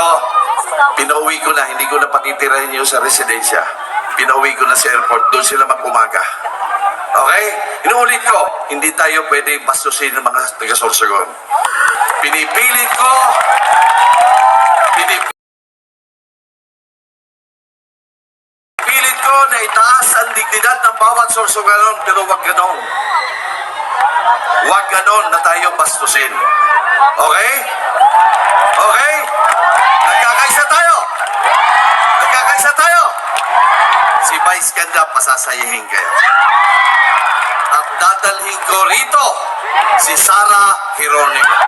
Pero, pinauwi ko na, hindi ko na patitirahin yung sa residensya. Pinauwi ko na sa airport, doon sila mag-umaga. Okay? Inuulit ko, hindi tayo pwede bastusin ng mga taga-Sorsogon. Pinipilit ko, pinip Pilit ko na itaas ang dignidad ng bawat Sorsoganon, pero wag ganon. Wag ganon na tayo bastusin. Okay? Okay? Nagkakaisa tayo! Nagkakaisa tayo! Si Vice Ganda, pasasayahin kayo. At dadalhin ko rito si Sara Geronimo.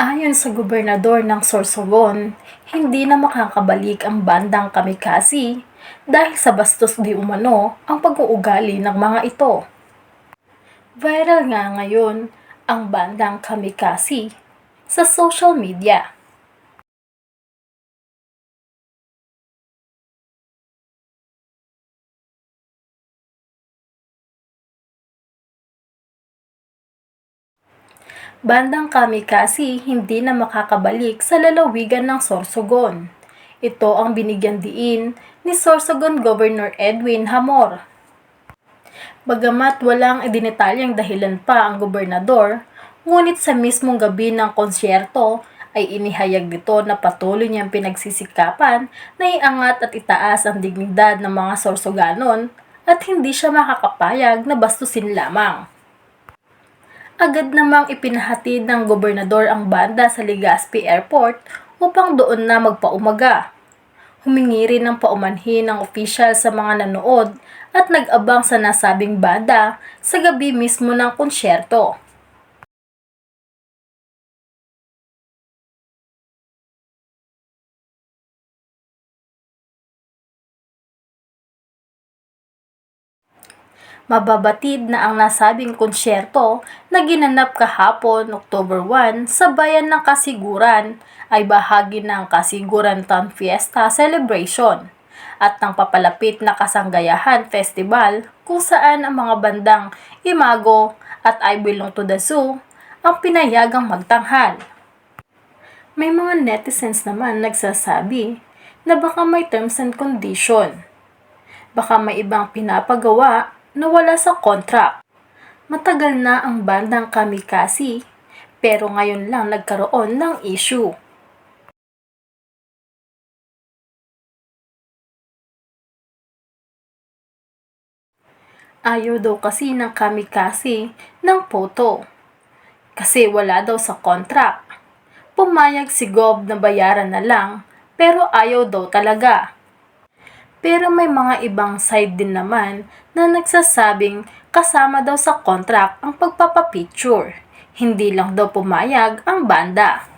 Ayon sa gobernador ng Sorsogon, hindi na makakabalik ang bandang kamikasi dahil sa bastos di umano ang pag-uugali ng mga ito. Viral nga ngayon ang bandang kamikasi sa social media. Bandang kamikasi hindi na makakabalik sa lalawigan ng Sorsogon. Ito ang binigyan diin ni Sorsogon Governor Edwin Hamor. Bagamat walang idinetalyang dahilan pa ang gobernador, ngunit sa mismong gabi ng konsyerto ay inihayag dito na patuloy niyang pinagsisikapan na iangat at itaas ang dignidad ng mga Sorsoganon at hindi siya makakapayag na bastusin lamang. Agad namang ipinahatid ng gobernador ang banda sa Legazpi Airport upang doon na magpaumaga. Humingi rin ng paumanhin ng opisyal sa mga nanood at nag-abang sa nasabing banda sa gabi mismo ng konsyerto. Mababatid na ang nasabing konsyerto na ginanap kahapon October 1 sa bayan ng Kasiguran ay bahagi ng Kasiguran Town Fiesta Celebration at ng papalapit na Kasanggayahan Festival kung saan ang mga bandang Imago at I Belong to the Zoo ang pinayagang magtanghal. May mga netizens naman nagsasabi na baka may terms and condition. Baka may ibang pinapagawa na wala sa contract. Matagal na ang bandang kamikasi, pero ngayon lang nagkaroon ng issue. Ayaw daw kasi ng kamikasi ng photo. Kasi wala daw sa contract. Pumayag si Gob na bayaran na lang, pero ayaw daw talaga. Pero may mga ibang side din naman na nagsasabing kasama daw sa contract ang pagpapapicture. Hindi lang daw pumayag ang banda.